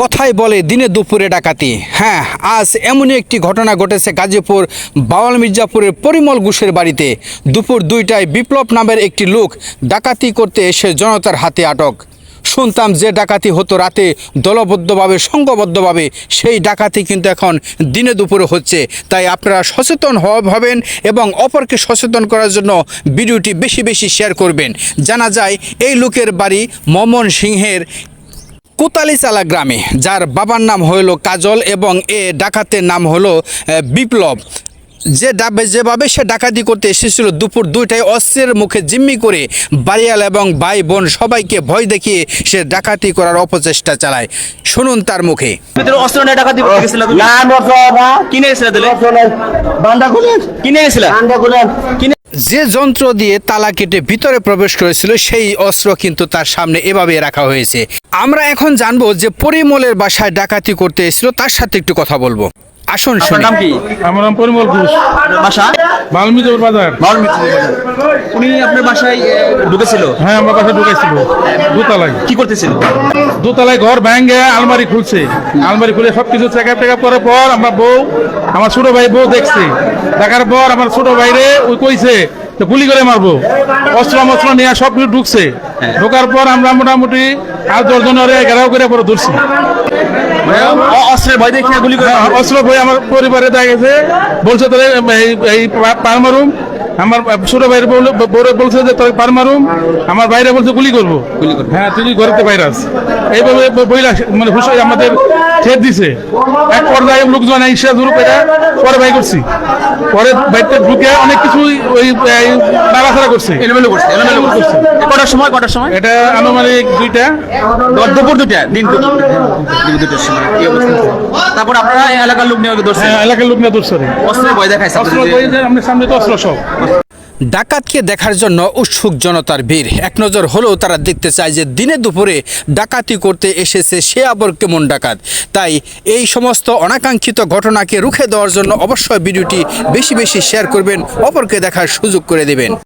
কথাই বলে দিনে দুপুরে ডাকাতি। হ্যাঁ আজ এমনই একটি ঘটনা ঘটেছে গাজীপুর বাওয়াল মির্জাপুরের পরিমল ঘোষের বাড়িতে। দুপুর দুইটায় বিপ্লব নামের একটি লোক ডাকাতি করতে এসে জনতার হাতে আটক। শুনতাম যে ডাকাতি হতো রাতে, দলবদ্ধভাবে, সংঘবদ্ধভাবে, সেই ডাকাতি কিন্তু এখন দিনে দুপুরে হচ্ছে। তাই আপনারা সচেতন হবেন এবং অপরকে সচেতন করার জন্য ভিডিওটি বেশি বেশি শেয়ার করবেন। জানা যায়, এই লোকের বাড়ি মমন সিংহের কোতালিচালা গ্রামে যার বাবার নাম হলো কাজল এবং এ ডাকাতের নাম হলো বিপ্লব। যে ডাবে যেভাবে সে ডাকাতি করতে এসেছিল দুপুর দুইটায় অস্ত্রের মুখে জিম্মি করে বাড়িয়াল এবং ভাই বোন সবাইকে ভয় দেখিয়ে সে ডাকাতি করার অপচেষ্টা চালায়। শুনুন তার মুখে। অস্ত্র নিয়ে গেছিল কিনে যে যন্ত্র দিয়ে তালা কেটে ভিতরে প্রবেশ করেছিল, সেই অস্ত্র কিন্তু তার সামনে এভাবে রাখা হয়েছে। আমরা এখন জানব যে পরিমলের বাসায় ডাকাতি করতে এসেছিল, তার সাথে একটু কথা বলব। আসুন শুনি। নাম কি? আমার নাম পরিমল ঘোষ। বাসা? বাল্মীকি বাজার। বাউল মিত্র উনি আপনার বাসায় ঢুকেছিল? হ্যাঁ আমার কাছে ঢুকেছিল। দোতলায়। কি করতেছিল? দোতলায় ঘর ভেঙে আলমারি খুলছে। আলমারি খুলে সব কিছু চেক আপ টেকআপ করার পর আমার বউ আমার ছোট ভাই বউ দেখছে। দেখার পর আমার ছোট ভাইরে ওই কইছে তো গুলি করে মারবো। অস্ত্র মস্ত্র নিয়ে সব কিছু ঢুকছে ঢোকার পর আমরা মোটামুটি আর দশজনের ঘেরাও করে পরে ধরছি। অ- অস্ত্রের ভয় দেখিয়ে গুলি করে হ্যাঁ, অস্ত্র বই আমার পরিবারে দেখা গেছে। বলছে তাহলে এই পার মারুম। আমার ছোট ভাইয়ের বউ- বউরে বলছে যে তোর পার মারুম। আমার বাইরে বলছে গুলি করব। গুলি করব। হ্যাঁ তুই ঘরেতে ভাইরাস। এইভাবে বইলা মানে হুশ আমাদের ছেদ দিছে। এক পর্যায়ে লোকজন ইসা শুরু করে পরে ভাই করছি। পরে বাড়িতে ঢুকে অনেক কিছু ওই নাড়াচাড়া করছে। এলোমেলো করছে এলোমেলো করছে। কটার সময় কটার সময়? এটা আনুমানিক দুইটা। দুপুর দুটা দিন দুপুর সময় এই অবস্থা? তারপর আপনারা এলাকার লোক নিয়ে ধরছেন? হ্যাঁ, এলাকার লোক না ধরছে। অস্ত্রের ভয় দেখাইছে অস্ত্র বই আমরা সামনে তো অস্ত্র সব। ডাকাতকে দেখার জন্য উৎসুক জনতার ভিড়। এক নজর হলেও তারা দেখতে চায় যে দিনে দুপুরে ডাকাতি করতে এসেছে সে আবার কেমন ডাকাত। তাই এই সমস্ত অনাকাঙ্ক্ষিত ঘটনাকে রুখে দেওয়ার জন্য অবশ্যই ভিডিওটি বেশি বেশি শেয়ার করবেন, অপরকে দেখার সুযোগ করে দেবেন।